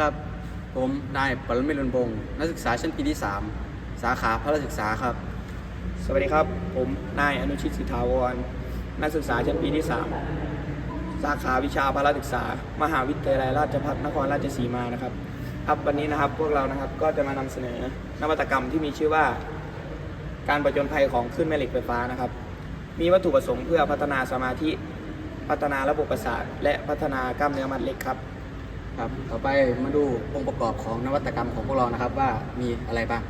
ครับ ผมนายปรมิตรลุนบงศ์นักศึกษาชั้นปีที่ 3 สาขาพละศึกษาครับ สวัสดีครับ ผมนายอนุชิตสิทธาวร นักศึกษาชั้นปีที่ 3 สาขาวิชาพละศึกษา มหาวิทยาลัยราชภัฏนครราชสีมานะครับ ครับวันนี้นะครับพวกเรานะครับก็จะมานำเสนอนวัตกรรมที่มีชื่อว่า การประจนภัยของคลื่นแม่เหล็กไฟฟ้านะครับ มีวัตถุประสงค์เพื่อพัฒนาสมาธิ พัฒนาระบบประสาทและพัฒนากล้ามเนื้อมัดเล็กครับ ครับ ต่อไปมาดูองค์ประกอบของนวัตกรรมของพวกเรานะครับว่ามีอะไรบ้าง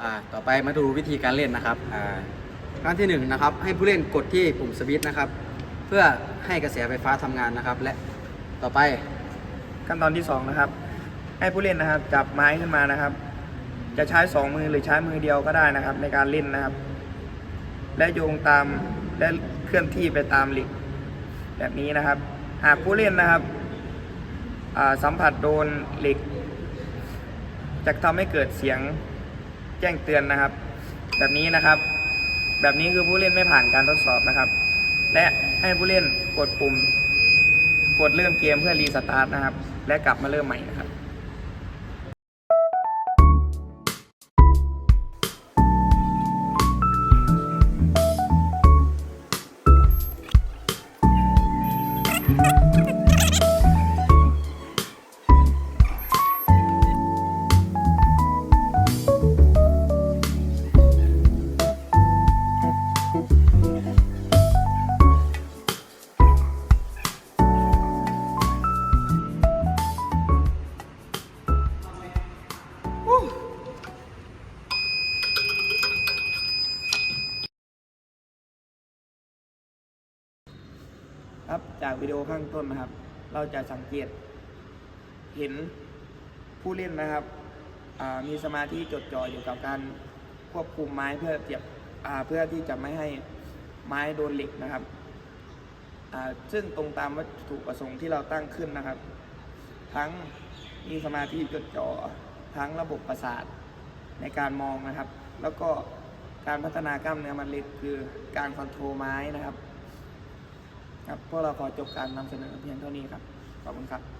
อ่าต่อไปมาดูวิธีการเล่นนะครับอ่าขั้นที่หนึ่งนะครับให้ผู้เล่นกดที่ปุ่มสวิตช์นะครับ เพื่อให้กระแสไฟฟ้าทำงานนะครับ และต่อไปขั้นตอนที่ 2 นะครับ ให้ผู้เล่นนะครับ จับไม้ขึ้นมานะครับ จะใช้ 2 มือหรือใช้มือเดียวก็ได้นะครับ ในการเล่นนะครับ และโยงตามและเคลื่อนที่ไปตามเหล็กแบบนี้นะครับ หากผู้เล่นนะครับสัมผัสโดนเหล็กจะทำให้เกิดเสียงแจ้งเตือนนะครับ แบบนี้นะครับ แบบนี้คือผู้เล่นไม่ผ่านการทดสอบนะครับ และให้ผู้เล่นกดปุ่ม กดเริ่มเกมเพื่อรีสตาร์ทนะครับ และกลับมาเริ่มใหม่นะครับ ครับจากวิดีโอข้างต้นนะครับ เราจะสังเกตเห็นผู้เล่นนะครับมีสมาธิจดจ่ออยู่กับการควบคุมไม้เพื่อเทียบเพื่อที่จะไม่ให้ไม้โดนเหล็กนะครับซึ่งตรงตามวัตถุประสงค์ที่เราตั้งขึ้นนะครับ ทั้งมีสมาธิจดจ่อทั้งระบบประสาทในการมองนะครับ แล้วก็การพัฒนากล้ามเนื้อมันเล็กคือการคอนโทรลไม้นะครับ ครับพวกเราขอจบการนำเสนอเพียงเท่านี้ครับ ขอบคุณครับ